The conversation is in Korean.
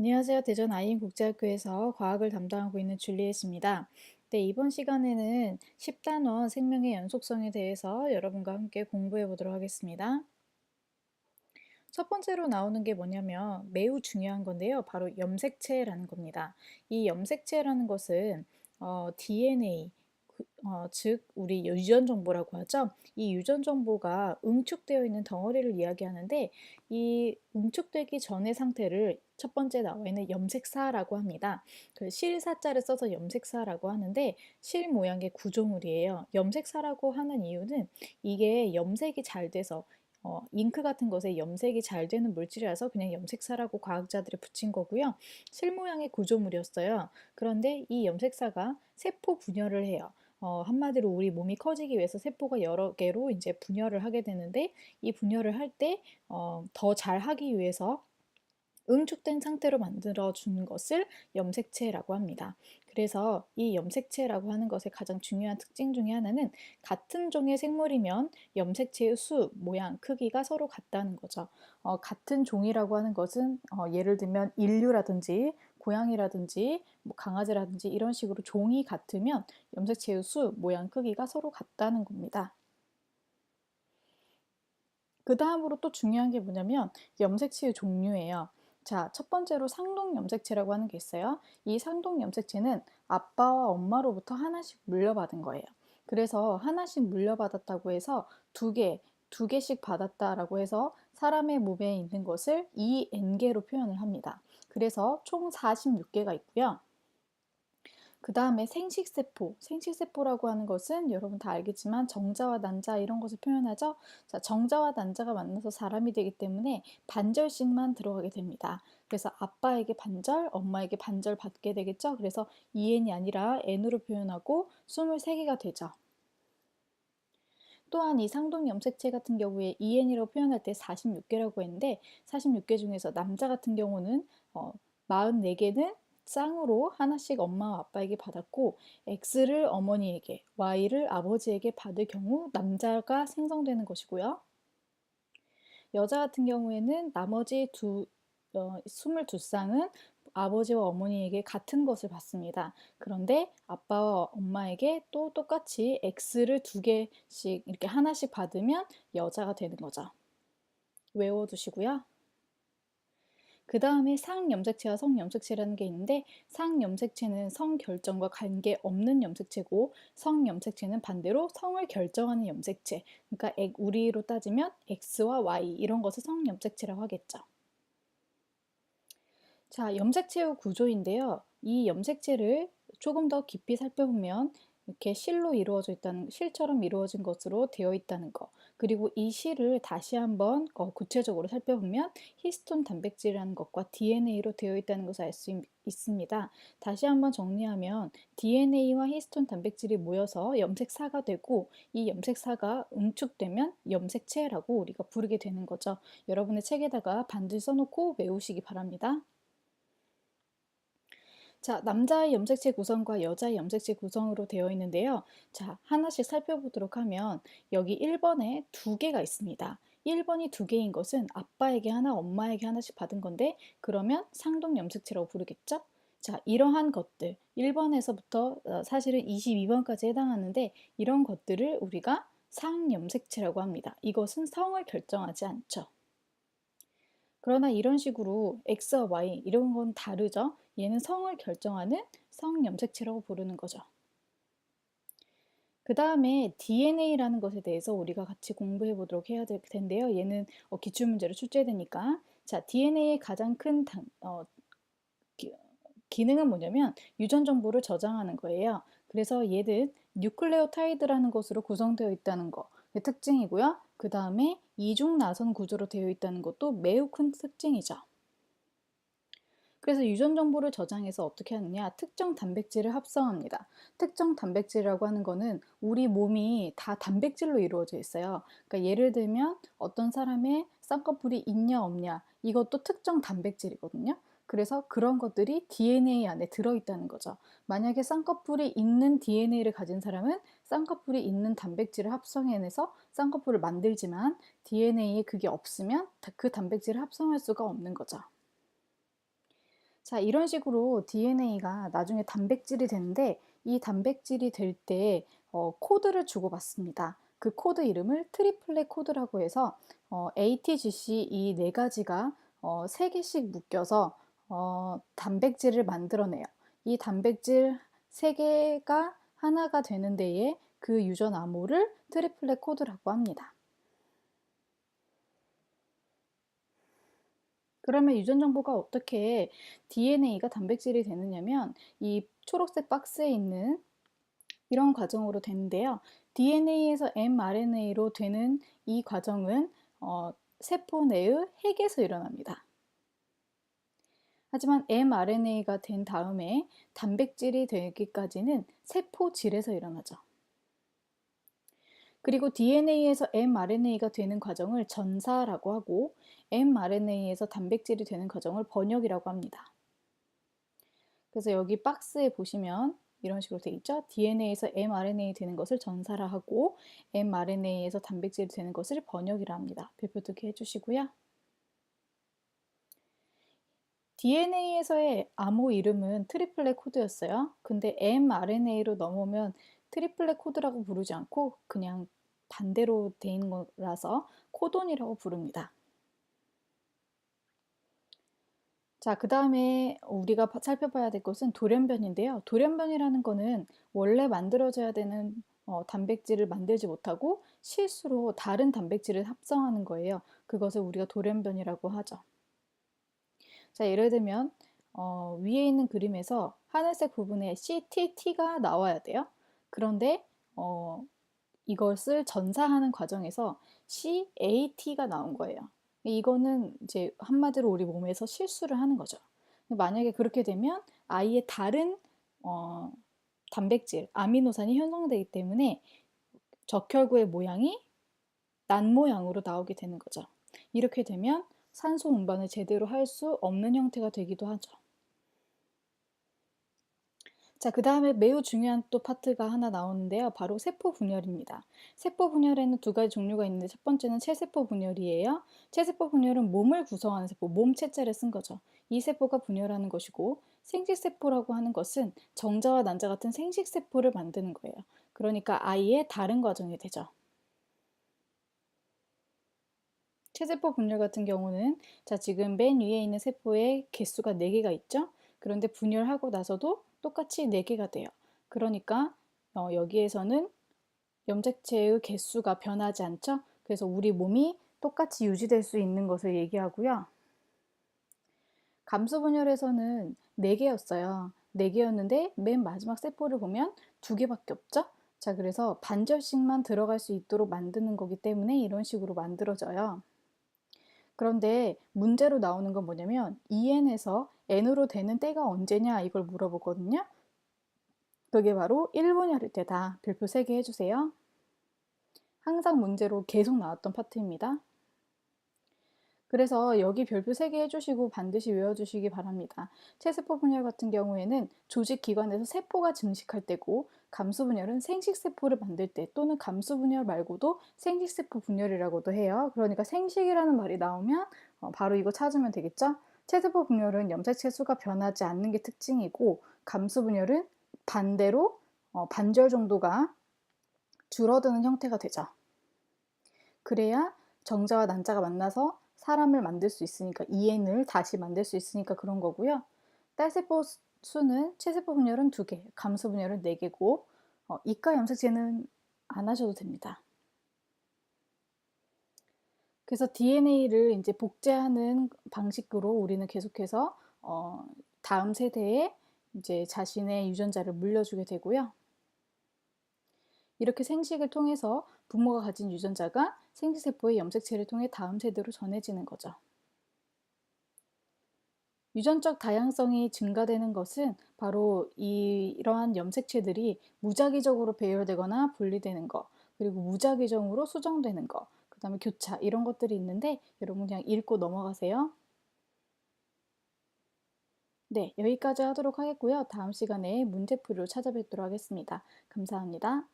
안녕하세요. 대전 아이인국제학교에서 과학을 담당하고 있는 줄리엣입니다. 네, 이번 시간에는 10단원 생명의 연속성에 대해서 여러분과 함께 공부해 보도록 하겠습니다. 첫 번째로 나오는 게 뭐냐면 매우 중요한 건데요. 바로 염색체라는 겁니다. 이 염색체라는 것은 어, DNA, 어, 즉 우리 유전 정보라고 하죠. 이 유전 정보가 응축되어 있는 덩어리를 이야기하는데 이 응축되기 전의 상태를 첫 번째 나와 있는 염색사라고 합니다. 그 실사자를 써서 염색사라고 하는데 실 모양의 구조물이에요. 염색사라고 하는 이유는 이게 염색이 잘 돼서 어, 잉크 같은 것에 염색이 잘 되는 물질이라서 그냥 염색사라고 과학자들이 붙인 거고요. 실 모양의 구조물이었어요. 그런데 이 염색사가 세포 분열을 해요. 어, 한마디로 우리 몸이 커지기 위해서 세포가 여러 개로 이제 분열을 하게 되는데 이 분열을 할때 어, 더잘 하기 위해서 응축된 상태로 만들어 주는 것을 염색체라고 합니다. 그래서 이 염색체라고 하는 것의 가장 중요한 특징 중에 하나는 같은 종의 생물이면 염색체의 수, 모양, 크기가 서로 같다는 거죠. 어, 같은 종이라고 하는 것은 어, 예를 들면 인류라든지 고양이라든지 뭐 강아지라든지 이런 식으로 종이 같으면 염색체의 수, 모양, 크기가 서로 같다는 겁니다. 그 다음으로 또 중요한 게 뭐냐면 염색체의 종류예요. 자, 첫 번째로 상동 염색체라고 하는 게 있어요. 이 상동 염색체는 아빠와 엄마로부터 하나씩 물려받은 거예요. 그래서 하나씩 물려받았다고 해서 두 개, 두 개씩 받았다라고 해서 사람의 몸에 있는 것을 2n개로 표현을 합니다. 그래서 총 46개가 있고요. 그 다음에 생식세포. 생식세포라고 하는 것은 여러분 다 알겠지만 정자와 난자 이런 것을 표현하죠. 자, 정자와 난자가 만나서 사람이 되기 때문에 반절씩만 들어가게 됩니다. 그래서 아빠에게 반절, 엄마에게 반절 받게 되겠죠. 그래서 2n이 아니라 n으로 표현하고 23개가 되죠. 또한 이 상동 염색체 같은 경우에 EN이라고 표현할 때 46개라고 했는데 46개 중에서 남자 같은 경우는 어, 44개는 쌍으로 하나씩 엄마와 아빠에게 받았고 X를 어머니에게, Y를 아버지에게 받을 경우 남자가 생성되는 것이고요. 여자 같은 경우에는 나머지 두, 어, 22쌍은 아버지와 어머니에게 같은 것을 받습니다. 그런데 아빠와 엄마에게 또 똑같이 X를 두 개씩 이렇게 하나씩 받으면 여자가 되는 거죠. 외워두시고요. 그 다음에 상염색체와 성염색체라는 게 있는데 상염색체는 성 결정과 관계 없는 염색체고 성염색체는 반대로 성을 결정하는 염색체 그러니까 우리로 따지면 X와 Y 이런 것을 성염색체라고 하겠죠. 자, 염색체의 구조인데요. 이 염색체를 조금 더 깊이 살펴보면 이렇게 실로 이루어져 있다는 실처럼 이루어진 것으로 되어 있다는 거. 그리고 이 실을 다시 한번 어, 구체적으로 살펴보면 히스톤 단백질이라는 것과 DNA로 되어 있다는 것을 알 수 있습니다. 다시 한번 정리하면 DNA와 히스톤 단백질이 모여서 염색사가 되고 이 염색사가 응축되면 염색체라고 우리가 부르게 되는 거죠. 여러분의 책에다가 반드시 써놓고 외우시기 바랍니다. 자, 남자의 염색체 구성과 여자의 염색체 구성으로 되어 있는데요. 자, 하나씩 살펴보도록 하면 여기 1번에 두 개가 있습니다. 1번이 두 개인 것은 아빠에게 하나, 엄마에게 하나씩 받은 건데 그러면 상동 염색체라고 부르겠죠? 자, 이러한 것들 1번에서부터 어, 사실은 22번까지 해당하는데 이런 것들을 우리가 상염색체라고 합니다. 이것은 성을 결정하지 않죠. 그러나 이런 식으로 X와 Y 이런 건 다르죠. 얘는 성을 결정하는 성염색체라고 부르는 거죠. 그 다음에 DNA라는 것에 대해서 우리가 같이 공부해 보도록 해야 될 텐데요. 얘는 어, 기출문제로 출제되니까 자 DNA의 가장 큰 당, 어, 기, 기능은 뭐냐면 유전 정보를 저장하는 거예요. 그래서 얘는 뉴클레오타이드라는 것으로 구성되어 있다는 거 특징이고요. 그 다음에 이중 나선 구조로 되어 있다는 것도 매우 큰 특징이죠. 그래서 유전 정보를 저장해서 어떻게 하느냐? 특정 단백질을 합성합니다. 특정 단백질이라고 하는 거는 우리 몸이 다 단백질로 이루어져 있어요. 그러니까 예를 들면 어떤 사람의 쌍꺼풀이 있냐 없냐 이것도 특정 단백질이거든요. 그래서 그런 것들이 DNA 안에 들어있다는 거죠. 만약에 쌍꺼풀이 있는 DNA를 가진 사람은 쌍꺼풀이 있는 단백질을 합성해내서 쌍꺼풀을 만들지만 DNA에 그게 없으면 그 단백질을 합성할 수가 없는 거죠. 자, 이런 식으로 DNA가 나중에 단백질이 되는데 이 단백질이 될때 어, 코드를 주고받습니다. 그 코드 이름을 트리플렛 코드라고 해서 어, ATGC 이 네 가지가 어, 세 개씩 묶여서 어, 단백질을 만들어내요. 이 단백질 세 개가 하나가 되는 데에 그 유전 암호를 트리플렛 코드라고 합니다. 그러면 유전 정보가 어떻게 DNA가 단백질이 되느냐면 이 초록색 박스에 있는 이런 과정으로 되는데요. DNA에서 mRNA로 되는 이 과정은 어, 세포 내의 핵에서 일어납니다. 하지만 mRNA가 된 다음에 단백질이 되기까지는 세포질에서 일어나죠. 그리고 DNA에서 mRNA가 되는 과정을 전사라고 하고 mRNA에서 단백질이 되는 과정을 번역이라고 합니다. 그래서 여기 박스에 보시면 이런 식으로 되어 있죠. DNA에서 mRNA 되는 것을 전사라 하고 mRNA에서 단백질이 되는 것을 번역이라 합니다. 별표 두개 해주시고요. DNA에서의 암호 이름은 트리플렛 코드였어요. 근데 mRNA로 넘어오면 트리플렛 코드라고 부르지 않고 그냥 반대로 돼 있는 거라서 코돈이라고 부릅니다. 자, 그 다음에 우리가 살펴봐야 될 것은 돌연변인데요. 돌연변이라는 거는 원래 만들어져야 되는 어, 단백질을 만들지 못하고 실수로 다른 단백질을 합성하는 거예요. 그것을 우리가 돌연변이라고 하죠. 자, 예를 들면 어, 위에 있는 그림에서 하늘색 부분에 CTT가 나와야 돼요. 그런데 어, 이것을 전사하는 과정에서 CAT가 나온 거예요. 이거는 이제 한마디로 우리 몸에서 실수를 하는 거죠. 만약에 그렇게 되면 아이의 다른 어, 단백질, 아미노산이 형성되기 때문에 적혈구의 모양이 난 모양으로 나오게 되는 거죠. 이렇게 되면 산소 운반을 제대로 할 수 없는 형태가 되기도 하죠. 자, 그 다음에 매우 중요한 또 파트가 하나 나오는데요. 바로 세포 분열입니다. 세포 분열에는 두 가지 종류가 있는데 첫 번째는 체세포 분열이에요. 체세포 분열은 몸을 구성하는 세포, 몸체자를 쓴 거죠. 이 세포가 분열하는 것이고 생식세포라고 하는 것은 정자와 난자 같은 생식세포를 만드는 거예요. 그러니까 아이의 다른 과정이 되죠. 체세포 분열 같은 경우는 자 지금 맨 위에 있는 세포의 개수가 4개가 있죠. 그런데 분열하고 나서도 똑같이 4개가 돼요. 그러니까 어, 여기에서는 염색체의 개수가 변하지 않죠. 그래서 우리 몸이 똑같이 유지될 수 있는 것을 얘기하고요. 감수 분열에서는 4개였어요. 4개였는데 맨 마지막 세포를 보면 2개밖에 없죠. 자, 그래서 반절씩만 들어갈 수 있도록 만드는 거기 때문에 이런 식으로 만들어져요. 그런데 문제로 나오는 건 뭐냐면 EN에서 N으로 되는 때가 언제냐 이걸 물어보거든요. 그게 바로 1분열일 때다. 별표 3개 해주세요. 항상 문제로 계속 나왔던 파트입니다. 그래서 여기 별표 3개 해주시고 반드시 외워주시기 바랍니다. 체세포 분열 같은 경우에는 조직 기관에서 세포가 증식할 때고 감수 분열은 생식세포를 만들 때 또는 감수 분열 말고도 생식세포 분열이라고도 해요. 그러니까 생식이라는 말이 나오면 어, 바로 이거 찾으면 되겠죠? 체세포 분열은 염색체 수가 변하지 않는 게 특징이고 감수 분열은 반대로 어, 반절 정도가 줄어드는 형태가 되죠. 그래야 정자와 난자가 만나서 사람을 만들 수 있으니까 EN을 다시 만들 수 있으니까 그런 거고요. 딸세포 수는 체세포 분열은 2개, 감수 분열은 4개고 어, 이가 염색체는 안 하셔도 됩니다. 그래서 DNA를 이제 복제하는 방식으로 우리는 계속해서 어, 다음 세대에 이제 자신의 유전자를 물려주게 되고요. 이렇게 생식을 통해서 부모가 가진 유전자가 생식세포의 염색체를 통해 다음 세대로 전해지는 거죠. 유전적 다양성이 증가되는 것은 바로 이, 이러한 염색체들이 무작위적으로 배열되거나 분리되는 것, 그리고 무작위적으로 수정되는 것, 그 다음에 교차 이런 것들이 있는데 여러분 그냥 읽고 넘어가세요. 네, 여기까지 하도록 하겠고요. 다음 시간에 문제풀이로 찾아뵙도록 하겠습니다. 감사합니다.